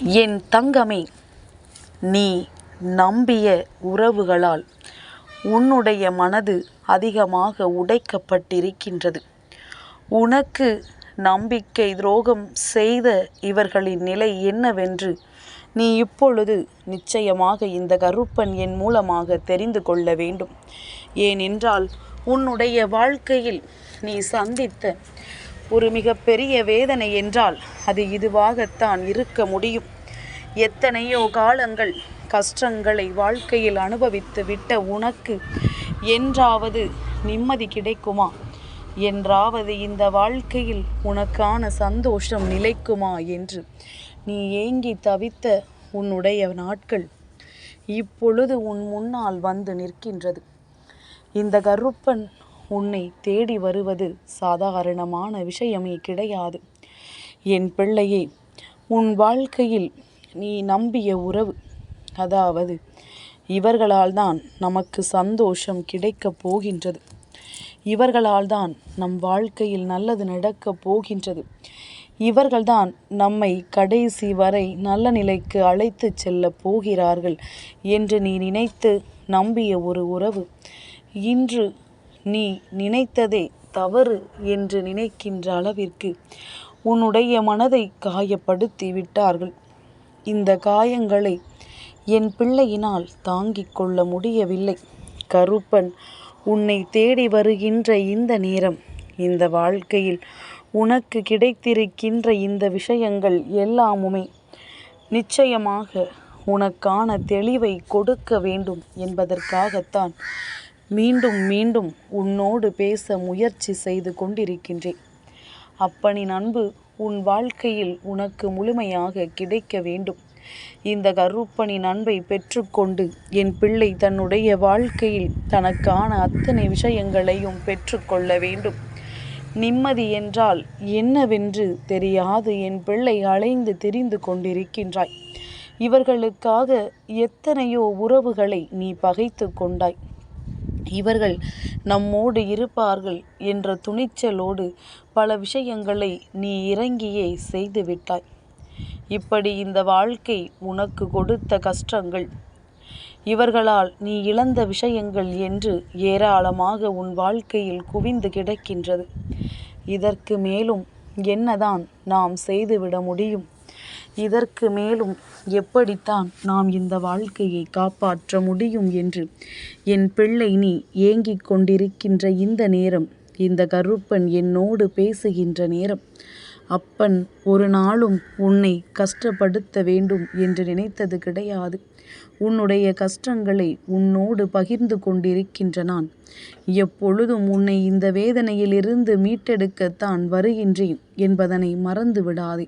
என் தங்கமே நீ நம்பிய உறவுகளால் உன்னுடைய மனது அதிகமாக உடைக்கப்பட்டிருக்கின்றது. உனக்கு நம்பிக்கை துரோகம் செய்த இவர்களின் நிலை என்னவென்று நீ இப்பொழுது நிச்சயமாக இந்த கருப்பன் என் மூலமாக தெரிந்து கொள்ள வேண்டும். ஏனென்றால் உன்னுடைய வாழ்க்கையில் நீ சந்தித்த ஒரு மிகப்பெரிய வேதனை என்றால் அது இதுவாகத்தான் இருக்க முடியும். எத்தனையோ காலங்கள் கஷ்டங்களை வாழ்க்கையில் அனுபவித்து விட்ட உனக்கு என்றாவது நிம்மதி கிடைக்குமா? என்றாவது இந்த வாழ்க்கையில் உனக்கான சந்தோஷம் நிலைக்குமா என்று நீ ஏங்கி தவித்த உன்னுடைய நாட்கள் இப்பொழுது உன் முன்னால் வந்து நிற்கின்றது. இந்த கருப்பன் உன்னை தேடி வருவது சாதாரணமான விஷயமே கிடையாது. என் பிள்ளையே உன் வாழ்க்கையில் நீ நம்பிய உறவு அதாவது இவர்களால் தான் நமக்கு சந்தோஷம் கிடைக்கப் போகின்றது. இவர்களால் தான் நம் வாழ்க்கையில் நல்லது நடக்கப் போகின்றது. இவர்கள்தான் நம்மை கடைசி வரை நல்ல நிலைக்கு அழைத்துச் செல்ல போகிறார்கள் என்று நீ நினைத்து நம்பிய ஒரு உறவு. இன்று நீ நினைத்ததே தவறு என்று நினைக்கின்ற அளவிற்கு உன்னுடைய மனதை காயப்படுத்தி விட்டார்கள் இந்த காயங்களை என் பிள்ளையினால் தாங்கிக் கொள்ள முடியவில்லை. கருப்பன் உன்னை தேடி வருகின்ற இந்த நேரம் இந்த வாழ்க்கையில் உனக்கு கிடைத்திருக்கின்ற இந்த விஷயங்கள் எல்லாமுமே நிச்சயமாக உனக்கான தெளிவை கொடுக்க வேண்டும் என்பதற்காகத்தான் மீண்டும் மீண்டும் உன்னோடு பேச முயற்சி செய்து கொண்டிருக்கின்றேன். அப்பனின் அன்பு உன் வாழ்க்கையில் உனக்கு முழுமையாக கிடைக்க வேண்டும். இந்த கருப்பனின் அன்பை பெற்றுக்கொண்டு என் பிள்ளை தன்னுடைய வாழ்க்கையில் தனக்கான அத்தனை விஷயங்களையும் பெற்றுக்கொள்ள வேண்டும். நிம்மதி என்றால் என்னவென்று தெரியாது என் பிள்ளை அலைந்து தெரிந்து கொண்டிருக்கின்றாய். இவர்களுக்காக எத்தனையோ உறவுகளை நீ பகைத்து கொண்டாய். இவர்கள் நம்மோடு இருப்பார்கள் என்ற துணிச்சலோடு பல விஷயங்களை நீ இறங்கியே செய்து விட்டாய். இப்படி இந்த வாழ்க்கை உனக்கு கொடுத்த கஷ்டங்கள். இவர்களால் நீ இழந்த விஷயங்கள் என்று ஏராளமாக உன் வாழ்க்கையில் குவிந்து கிடக்கின்றது. இதற்கு மேலும் என்னதான் நாம் செய்துவிட முடியும்? இதற்கு மேலும் எப்படித்தான் நாம் இந்த வாழ்க்கையை காப்பாற்ற முடியும் என்று? என் பிள்ளை நீ ஏங்கிக் கொண்டிருக்கின்ற இந்த நேரம் இந்த கருப்பன் என்னோடு பேசுகின்ற நேரம். அப்பன் ஒரு நாளும் உன்னை கஷ்டப்படுத்த வேண்டும் என்று நினைத்தது கிடையாது. உன்னுடைய கஷ்டங்களை உன்னோடு பகிர்ந்து கொண்டிருக்கின்ற நான். எப்பொழுதும் உன்னை இந்த வேதனையிலிருந்து மீட்டெடுக்கத்தான் வருகின்றேன் என்பதனை மறந்து விடாதே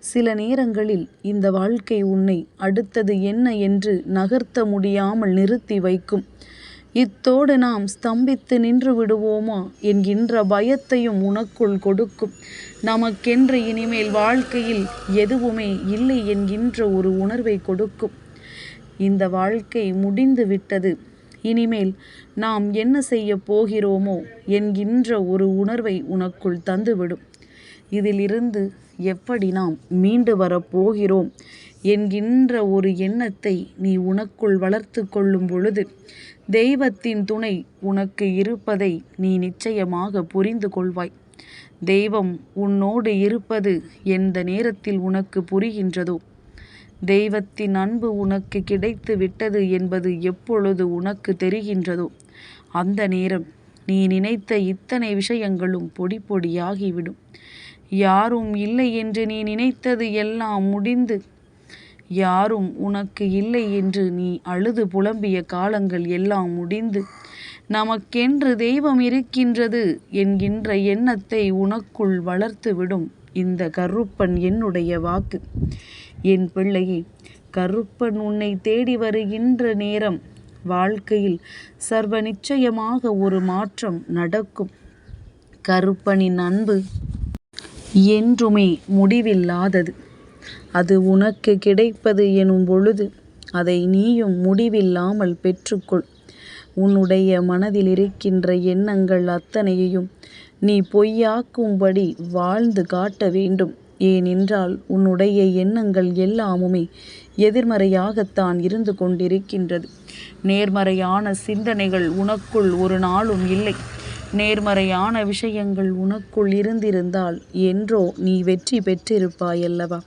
சில நேரங்களில் இந்த வாழ்க்கை உன்னை அடுத்தது என்ன என்று நகர்த்த முடியாமல் நிறுத்தி வைக்கும். இத்தோடு நாம் ஸ்தம்பித்து நின்று விடுவோமா என்கின்ற பயத்தையும் உனக்குள் கொடுக்கும். நமக்கென்று இனிமேல் வாழ்க்கையில் எதுவுமே இல்லை என்கின்ற ஒரு உணர்வை கொடுக்கும். இந்த வாழ்க்கை முடிந்து விட்டது. இனிமேல் நாம் என்ன செய்ய போகிறோமோ என்கின்ற ஒரு உணர்வை உனக்குள் தந்துவிடும். இதிலிருந்து எப்படி நாம் மீண்டு வரப்போகிறோம் என்கின்ற ஒரு எண்ணத்தை நீ உனக்குள் வளர்த்து கொள்ளும் பொழுது தெய்வத்தின் துணை உனக்கு இருப்பதை நீ நிச்சயமாக புரிந்து கொள்வாய். தெய்வம் உன்னோடு இருப்பது எந்த நேரத்தில் உனக்கு புரிகின்றதோ தெய்வத்தின் அன்பு உனக்கு கிடைத்து விட்டது என்பது எப்பொழுது உனக்கு தெரிகின்றதோ அந்த நேரம் நீ நினைத்த இத்தனை விஷயங்களும் பொடி பொடியாகிவிடும். யாரும் இல்லை என்று நீ நினைத்தது எல்லாம் முடிந்து யாரும் உனக்கு இல்லை என்று நீ அழுது புலம்பிய காலங்கள் எல்லாம் முடிந்து நமக்கென்று தெய்வம் இருக்கின்றது என்கின்ற எண்ணத்தை உனக்குள் வளர்த்துவிடும் இந்த கருப்பன் என்னுடைய வாக்கு. என் பிள்ளையே கருப்பன் உன்னை தேடி வருகின்ற நேரம் வாழ்க்கையில் சர்வ நிச்சயமாக ஒரு மாற்றம் நடக்கும். கருப்பனின் அன்பு என்றுமே முடிவில்லாதது. அது உனக்கு கிடைப்பது எனும் பொழுது அதை நீயும் முடிவில்லாமல் பெற்றுக்கொள். உன்னுடைய மனதில் இருக்கின்ற எண்ணங்கள் அத்தனையையும் நீ பொய்யாக்கும்படி வாழ்ந்து காட்ட வேண்டும். ஏனென்றால் உன்னுடைய எண்ணங்கள் எல்லாமுமே எதிர்மறையாகத்தான் இருந்து கொண்டிருக்கின்றது. நேர்மறையான சிந்தனைகள் உனக்குள் ஒரு நாளும் இல்லை. நேர்மறையான விஷயங்கள் உனக்குள் இருந்திருந்தால் என்றோ நீ வெற்றி பெற்றிருப்பாயல்லவா?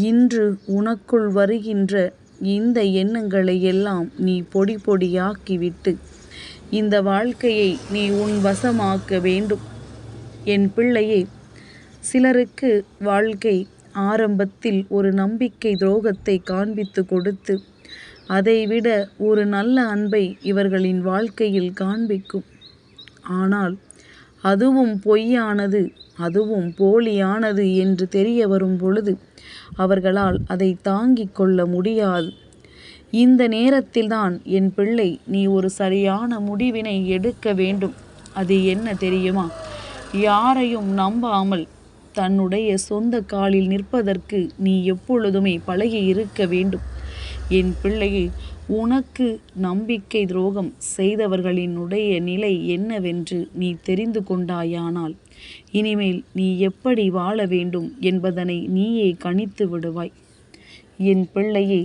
இன்று உனக்குள் வருகின்ற இந்த எண்ணங்களை எல்லாம் நீ பொடி பொடியாக்கிவிட்டு இந்த வாழ்க்கையை நீ உன் வசமாக்க வேண்டும். என் பிள்ளையே சிலருக்கு வாழ்க்கை ஆரம்பத்தில் ஒரு நம்பிக்கை துரோகத்தை காண்பித்து கொடுத்து அதைவிட ஒரு நல்ல அன்பை இவர்களின் வாழ்க்கையில் காண்பிக்கும். ஆனால் அதுவும் பொய்யானது அதுவும் போலியானது என்று தெரிய வரும் பொழுது அவர்களால் அதை தாங்கிக் கொள்ள முடியாது. இந்த நேரத்தில்தான் என் பிள்ளை நீ ஒரு சரியான முடிவினை எடுக்க வேண்டும். அது என்ன தெரியுமா? யாரையும் நம்பாமல் தன்னுடைய சொந்த காலில் நிற்பதற்கு நீ எப்பொழுதுமே பழகி இருக்க வேண்டும். என் பிள்ளையை உனக்கு நம்பிக்கை துரோகம் செய்தவர்களினுடைய நிலை என்னவென்று நீ தெரிந்து கொண்டாயானால் இனிமேல் நீ எப்படி வாழ வேண்டும் என்பதனை நீயே கணித்து விடுவாய். என் பிள்ளையே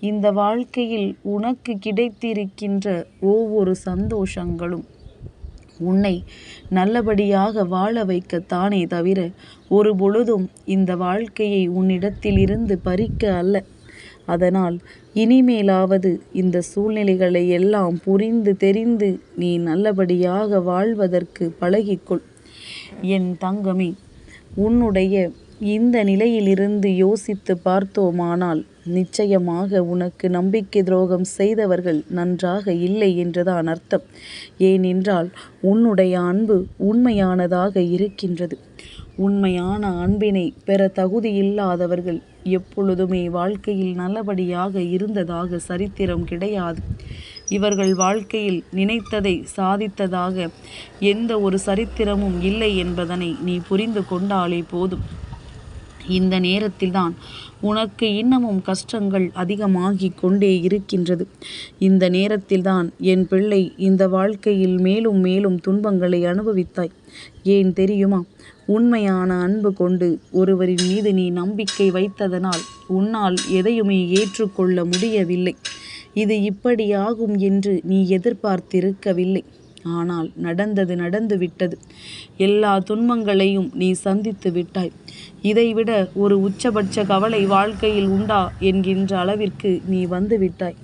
இந்த வாழ்க்கையில் உனக்கு கிடைத்திருக்கின்ற ஒவ்வொரு சந்தோஷங்களும் உன்னை நல்லபடியாக வாழ வைக்கத்தானே தவிர ஒரு பொழுதும் இந்த வாழ்க்கையை உன்னிடத்திலிருந்து பறிக்க அல்ல. அதனால் இனிமேலாவது இந்த சூழ்நிலைகளை எல்லாம் புரிந்து தெரிந்து நீ நல்லபடியாக வாழ்வதற்கு பழகிக்கொள். என் தங்கமே உன்னுடைய இந்த நிலையிலிருந்து யோசித்து பார்த்தோமானால் நிச்சயமாக உனக்கு நம்பிக்கை துரோகம் செய்தவர்கள் நன்றாக இல்லை என்றுதான் அர்த்தம். ஏனென்றால் உன்னுடைய அன்பு உண்மையானதாக இருக்கின்றது. உண்மையான அன்பினை பெற தகுதியில்லாதவர்கள் எப்பொழுதுமே வாழ்க்கையில் நல்லபடியாக இருந்ததாக சரித்திரம் கிடையாது. இவர்கள் வாழ்க்கையில் நினைத்ததை சாதித்ததாக எந்த ஒரு சரித்திரமும் இல்லை என்பதனை நீ புரிந்து கொண்டாலே போதும். இந்த நேரத்தில்தான் உனக்கு இன்னமும் கஷ்டங்கள் அதிகமாகி கொண்டே இருக்கின்றது. இந்த நேரத்தில்தான் என் பிள்ளை இந்த வாழ்க்கையில் மேலும் மேலும் துன்பங்களை அனுபவித்தாய். ஏன் தெரியுமா? உண்மையான அன்பு கொண்டு ஒருவரின் மீது நீ நம்பிக்கை வைத்ததனால் உன்னால் எதையுமே ஏற்றுக்கொள்ள முடியவில்லை. இது இப்படியாகும் என்று நீ எதிர்பார்த்திருக்கவில்லை. ஆனால் நடந்தது நடந்து விட்டது எல்லா துன்பங்களையும் நீ சந்தித்து விட்டாய். இதைவிட ஒரு உச்சபட்ச கவலை வாழ்க்கையில் உண்டா என்கின்ற அளவிற்கு நீ வந்து விட்டாய்.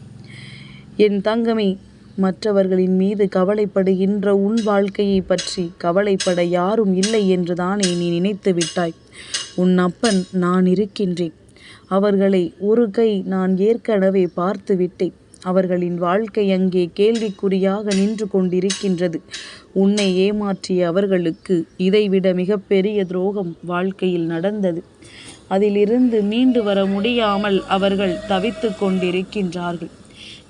என் தங்கமே மற்றவர்களின் மீது கவலைப்படுகின்ற உன் வாழ்க்கையை பற்றி கவலைப்பட யாரும் இல்லை என்றுதானே நீ நினைத்து விட்டாய். உன் அப்பன் நான் இருக்கின்றேன். அவர்களை ஒரு கை நான் ஏற்கனவே பார்த்து விட்டேன். அவர்களின் வாழ்க்கை அங்கே கேள்விக்குறியாக நின்று கொண்டிருக்கின்றது. உன்னை ஏமாற்றிய அவர்களுக்கு இதைவிட மிகப்பெரிய துரோகம் வாழ்க்கையில் நடந்தது. அதிலிருந்து மீண்டு வர முடியாமல் அவர்கள் தவித்து கொண்டிருக்கின்றார்கள்.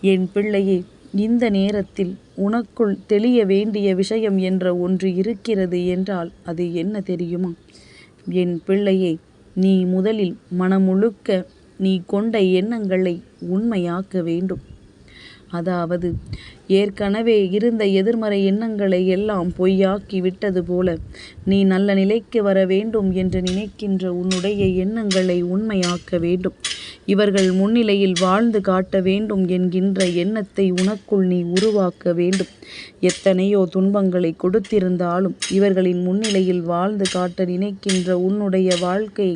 என் பிள்ளையே இந்த நேரத்தில் உனக்குள் தெளிய வேண்டிய விஷயம் என்ற ஒன்று இருக்கிறது என்றால் அது என்ன தெரியுமா? என் பிள்ளையே நீ முதலில் மனமுழுக்க நீ கொண்ட எண்ணங்களை உண்மையாக்க வேண்டும். அதாவது ஏற்கனவே இருந்த எதிர்மறை எண்ணங்களை எல்லாம் பொய்யாக்கி விட்டது போல நீ நல்ல நிலைக்கு வர வேண்டும் என்று நினைக்கின்ற உன்னுடைய எண்ணங்களை உண்மையாக்க வேண்டும். இவர்கள் முன்னிலையில் வாழ்ந்து காட்ட வேண்டும் என்கின்ற எண்ணத்தை உனக்குள் நீ உருவாக்க வேண்டும். எத்தனையோ துன்பங்களை கொடுத்திருந்தாலும் இவர்களின் முன்னிலையில் வாழ்ந்து காட்ட நினைக்கின்ற உன்னுடைய வாழ்க்கை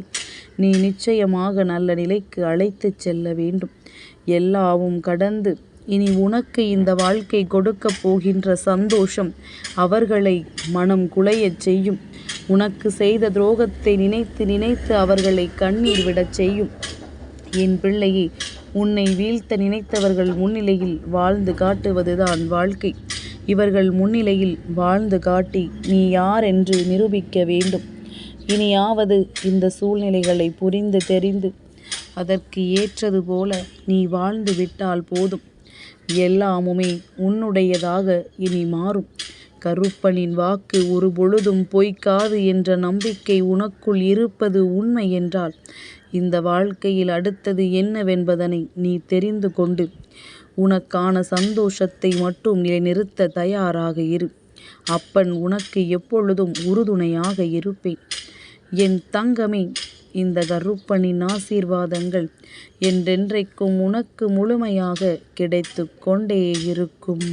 நீ நிச்சயமாக நல்ல நிலைக்கு அழைத்துச் செல்ல வேண்டும். எல்லாவும் கடந்து இனி உனக்கு இந்த வாழ்க்கை கொடுக்கப் போகின்ற சந்தோஷம் அவர்களை மனம் குலையச் செய்யும். உனக்கு செய்த துரோகத்தை நினைத்து நினைத்து அவர்களை கண்ணீர் விடச் செய்யும். என் பிள்ளையே உன்னை வீழ்த்த நினைத்தவர்கள் முன்னிலையில் வாழ்ந்து காட்டுவதுதான் வாழ்க்கை. இவர்கள் முன்னிலையில் வாழ்ந்து காட்டி நீ யார் என்று நிரூபிக்க வேண்டும். இனியாவது இந்த சூழ்நிலைகளை புரிந்து தெரிந்து அதற்கு ஏற்றது போல நீ வாழ்ந்து விட்டால் போதும். எல்லாமுமே உன்னுடையதாக இனி மாறும். கருப்பனின் வாக்கு ஒரு பொழுதும் பொய்க்காது என்ற நம்பிக்கை உனக்குள் இருப்பது உண்மை என்றால் இந்த வாழ்க்கையில் அடுத்தது என்னவென்பதனை நீ தெரிந்து கொண்டு உனக்கான சந்தோஷத்தை மட்டும் நிலைநிறுத்த தயாராக இரு. அப்பன் உனக்கு எப்பொழுதும் உறுதுணையாக இருப்பேன். என் தங்கமே இந்த கருப்பனின் ஆசீர்வாதங்கள் என்றென்றைக்கும் உனக்கு முழுமையாக கிடைத்து கொண்டே இருக்கும்.